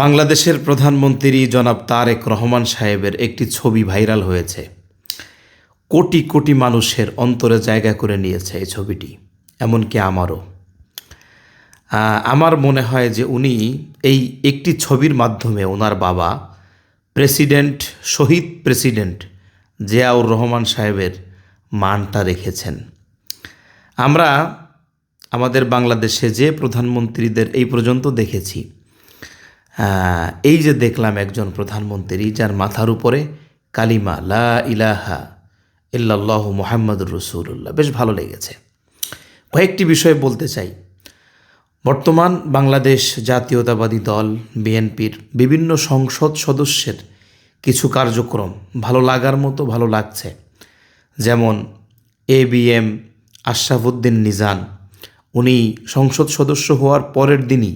বাংলাদেশের প্রধানমন্ত্রী জনাব তারেক রহমান সাহেবের একটি ছবি ভাইরাল হয়েছে। কোটি কোটি মানুষের অন্তরে জায়গা করে নিয়েছে এই ছবিটি, এমনকি আমারও। আমার মনে হয় যে উনি এই একটি ছবির মাধ্যমে ওনার বাবা প্রেসিডেন্ট, শহীদ প্রেসিডেন্ট জিয়াউর রহমান সাহেবের মানটা রেখেছেন আমরা আমাদের বাংলাদেশে যে প্রধানমন্ত্রীদের এই পর্যন্ত দেখেছি এই যে দেখলাম একজন প্রধানমন্ত্রী, যার মাথার উপরে কালিমা, লা ইলাহা ইল্লাল্লাহু মুহাম্মাদুর রসুল্লাহ বেশ ভালো লেগেছে। কয়েকটি বিষয় বলতে চাই। বর্তমান বাংলাদেশ জাতীয়তাবাদী দল, বিএনপির বিভিন্ন সংসদ সদস্যের কিছু কার্যক্রম ভালো লাগার মতো ভালো লাগছে। যেমন এ বি এম আশরাফুদ্দিন নিজান, উনি সংসদ সদস্য হওয়ার পরের দিনই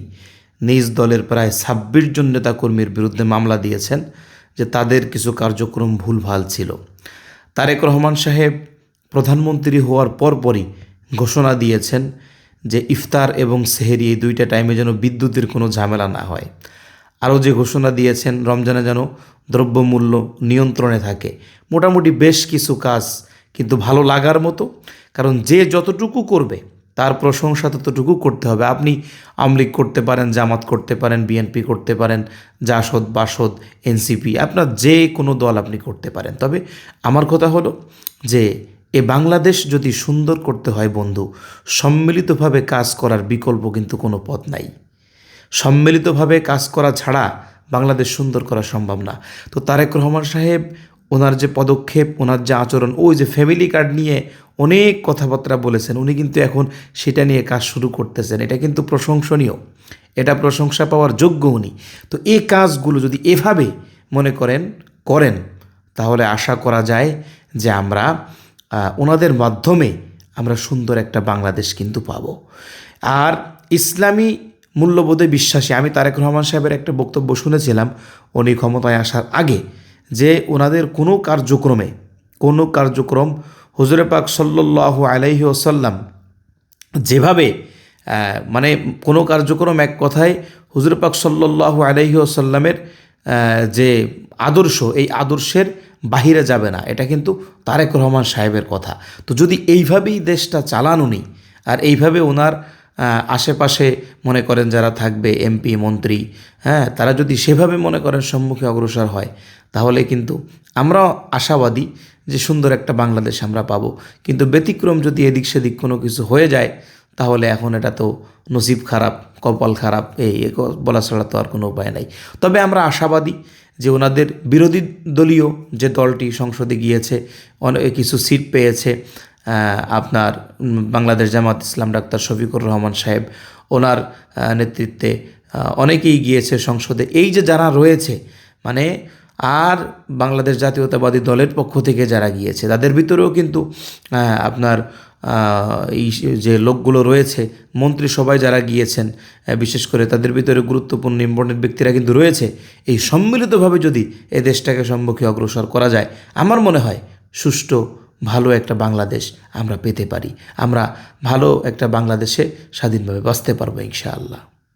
নিজ দলের প্রায় ছাব্বিশ জন নেতাকর্মীর বিরুদ্ধে মামলা দিয়েছেন যে তাদের কিছু কার্যক্রম ভুলভাল ছিল। তারেক রহমান সাহেব প্রধানমন্ত্রী হওয়ার পরপরই ঘোষণা দিয়েছেন যে ইফতার এবং সেহেরি এই দুইটা টাইমে যেন বিদ্যুতের কোনো ঝামেলা না হয়। আরও যে ঘোষণা দিয়েছেন, রমজানে যেন দ্রব্যমূল্য নিয়ন্ত্রণে থাকে। মোটামুটি বেশ কিছু কাজ কিন্তু ভালো লাগার মতো, কারণ যে যতটুকু করবে তার প্রশংসা ততটুকু করতে হবে। আপনি আমলিগ করতে পারেন, জামাত করতে পারেন বিএনপি করতে পারেন, জাসদ, বাসদ এনসিপি আপনার যে কোনো দল আপনি করতে পারেন। তবে আমার কথা হলো যে, এ বাংলাদেশ যদি সুন্দর করতে হয় বন্ধু, সম্মিলিতভাবে কাজ করার বিকল্প কিন্তু কোনো পথ নাই। সম্মিলিতভাবে কাজ করা ছাড়া বাংলাদেশ সুন্দর করা সম্ভব না। তো তারেক রহমান সাহেব ওনার যে পদক্ষেপ, ওনার যে আচরণ, ওই যে ফ্যামিলি কার্ড নিয়ে অনেক কথাবার্তা বলেছেন। উনি কিন্তু এখন সেটা নিয়ে কাজ শুরু করতেছেন। এটা কিন্তু প্রশংসনীয়। এটা প্রশংসা পাওয়ার যোগ্য উনি। তো এই কাজগুলো যদি এভাবে মনে করেন করেন, তাহলে আশা করা যায় যে আমরা ওনাদের মাধ্যমে আমরা সুন্দর একটা বাংলাদেশ কিন্তু পাব। আর ইসলামী মূল্যবোধে বিশ্বাসী, আমি তারেক রহমান সাহেবের একটা বক্তব্য শুনেছিলাম। উনি ক্ষমতায় আসার আগে যে ওনাদের কোনো কার্যক্রমে, কোনো কার্যক্রম হুজুরে পাক সাল্লাহ আলাইহি ওসাল্লাম যেভাবে মানে কোনো কার্যক্রম এক কথায় হুজুর পাক সাল্লাহ আলহি আসাল্লামের যে আদর্শ, এই আদর্শের বাহিরে যাবে না। এটা কিন্তু তারেক রহমান সাহেবের কথা। তো যদি এইভাবেই দেশটা চালান উনি, আর এইভাবে ওনার আশেপাশে মনে করেন যারা থাকবে এমপি মন্ত্রী হ্যাঁ তারা যদি সেভাবে মনে করেন সম্মুখে অগ্রসর হয়, তাহলে কিন্তু আমরাও আশাবাদী যে সুন্দর একটা বাংলাদেশ আমরা পাবো। কিন্তু ব্যতিক্রম যদি এদিক সেদিক কোনো কিছু হয়ে যায়, তাহলে এখন এটা তো নসিব খারাপ, কপাল খারাপ, এই বলা ছাড়া তো আর কোনো উপায় নাই। তবে আমরা আশাবাদী যে ওনাদের বিরোধী দলীয় যে দলটি সংসদে গিয়েছে অনেক কিছু সিট পেয়েছে আপনার বাংলাদেশ জামাত ইসলাম ডাক্তার শফিকুর রহমান সাহেব, ওনার নেতৃত্বে অনেকেই গিয়েছে সংসদে। এই যে যারা রয়েছে মানে আর বাংলাদেশ জাতীয়তাবাদী দলের পক্ষ থেকে যারা গিয়েছে, তাদের ভিতরেও কিন্তু আপনার এই যে লোকগুলো রয়েছে মন্ত্রিসভায় যারা গিয়েছেন বিশেষ করে তাদের ভিতরে গুরুত্বপূর্ণ ইম্পর্টেন্ট ব্যক্তিরা কিন্তু রয়েছে। এই সম্মিলিতভাবে যদি এ দেশটাকে সম্মুখে অগ্রসর করা যায়, আমার মনে হয় সুষ্ঠু ভালো একটা বাংলাদেশ আমরা পেতে পারি। আমরা ভালো একটা বাংলাদেশে স্বাধীনভাবে বাঁচতে পারব ইনশাআল্লাহ।